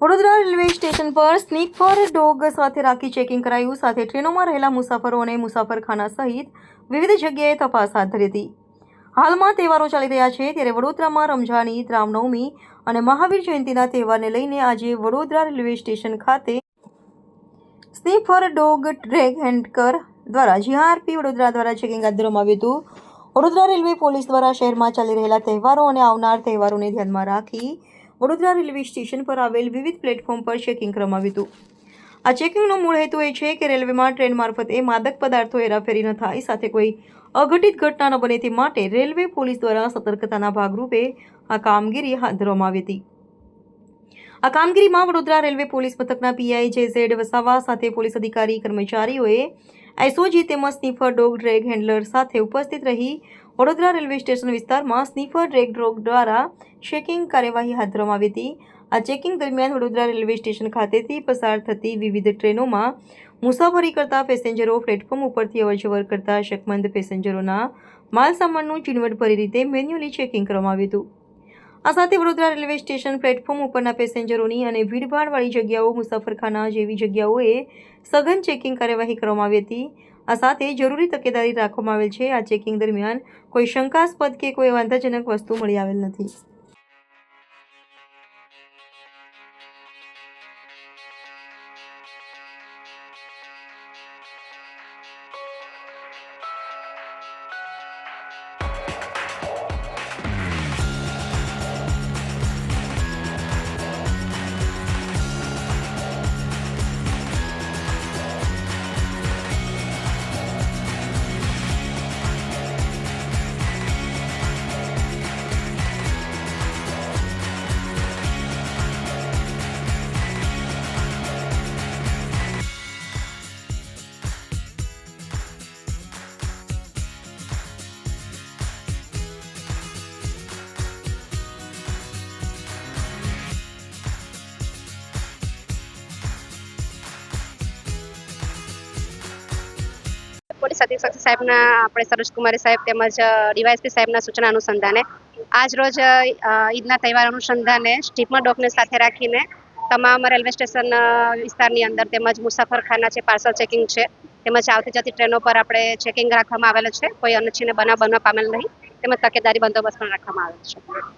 Vadodara railway station પર સ્નીક four dog સાથે રાખી checking કરાયું. સાથે ટ્રેનોમાં રહેલા મુસાફરો અને મુસાફરખાના સહિત વિવિધ જગ્યાએ તપાસ હાથ ધરી હતી. હાલમાં તહેવારો ચાલી રહ્યા છે. ત્યારે વડોદરામાં રમઝાન ઈદ રામનવમી અને મહાવીર જયંતિના તહેવારને લઈને આજે વડોદરા રેલવે સ્ટેશન ખાતે સ્નીક ફોર ડોગ ડ્રેગ હેન્ડકર દ્વારા જીઆરપી વડોદરા દ્વારા ચેકિંગ હાથ ધરવામાં આવ્યું હતું. વડોદરા રેલવે પોલીસ દ્વારા શહેરમાં ચાલી રહેલા તહેવારો અને આવનાર તહેવારોને ધ્યાનમાં રાખી વડોદરા રેલવે સ્ટેશન પર આવેલ વિવિધ પ્લેટફોર્મ પર ચેકિંગ કરવામાં આવ્યું હતું. આ ચેકિંગનો મૂળ હેતુ એ છે કે રેલવેમાં ટ્રેન મારફતે માદક પદાર્થો હેરાફેરી ન થાય, સાથે કોઈ અઘટિત ઘટના ન બને તે માટે રેલવે પોલીસ દ્વારા સતર્કતાના ભાગરૂપે આ કામગીરી હાથ ધરવામાં આવી હતી. આ કામગીરીમાં વડોદરા રેલવે પોલીસ મથકના પીઆઈ જે ઝેડ વસાવા સાથે પોલીસ અધિકારી કર્મચારીઓએ એસઓજી તેમજ સ્નીફર ડોગ ડ્રેગ હેન્ડલર સાથે ઉપસ્થિત રહી વડોદરા રેલવે સ્ટેશન વિસ્તારમાં સ્નીફર ડ્રેગ ડોગ દ્વારા ચેકિંગ કાર્યવાહી હાથ ધરવામાં આવી હતી. આ ચેકિંગ દરમિયાન વડોદરા રેલવે સ્ટેશન ખાતેથી પસાર થતી વિવિધ ટ્રેનોમાં મુસાફરી કરતા પેસેન્જરો પ્લેટફોર્મ ઉપરથી અવરજવર કરતા શકમંદ પેસેન્જરોના માલસામાનનું ચીણવટભરી રીતે મેન્યુઅલી ચેકિંગ કરવામાં આવ્યું હતું. આ સાથે વડોદરા રેલવે સ્ટેશન પ્લેટફોર્મ ઉપરના પેસેન્જરોની અને ભીડભાડવાળી જગ્યાઓ, મુસાફરખાના જેવી જગ્યાઓએ સઘન ચેકિંગ કાર્યવાહી કરવામાં આવી હતી. આ સાથે જરૂરી તકેદારી રાખવામાં આવેલ છે. આ ચેકિંગ દરમિયાન કોઈ શંકાસ્પદ કે કોઈ વાંધાજનક વસ્તુ મળી આવેલ નથી. પોલીસ અધિક્ષક સાહેબના, આપણે સરોજકુમારી સાહેબ તેમજ ડીવાયસપી સાહેબના સૂચના અનુસંધાને આજ રોજ ઈદના તહેવાર અનુસંધાને સ્ટીપમાં ડોગને સાથે રાખીને તમામ રેલવે સ્ટેશન વિસ્તારની અંદર તેમજ મુસાફરખાના છે પાર્સલ ચેકિંગ છે, તેમજ આવતી જતી ટ્રેનો પર આપણે ચેકિંગ રાખવામાં આવેલ છે. કોઈ અનિચ્છનીય બનાવ બનવા પામેલ નહીં. તેમજ તકેદારી બંદોબસ્ત પણ રાખવામાં આવેલ છે.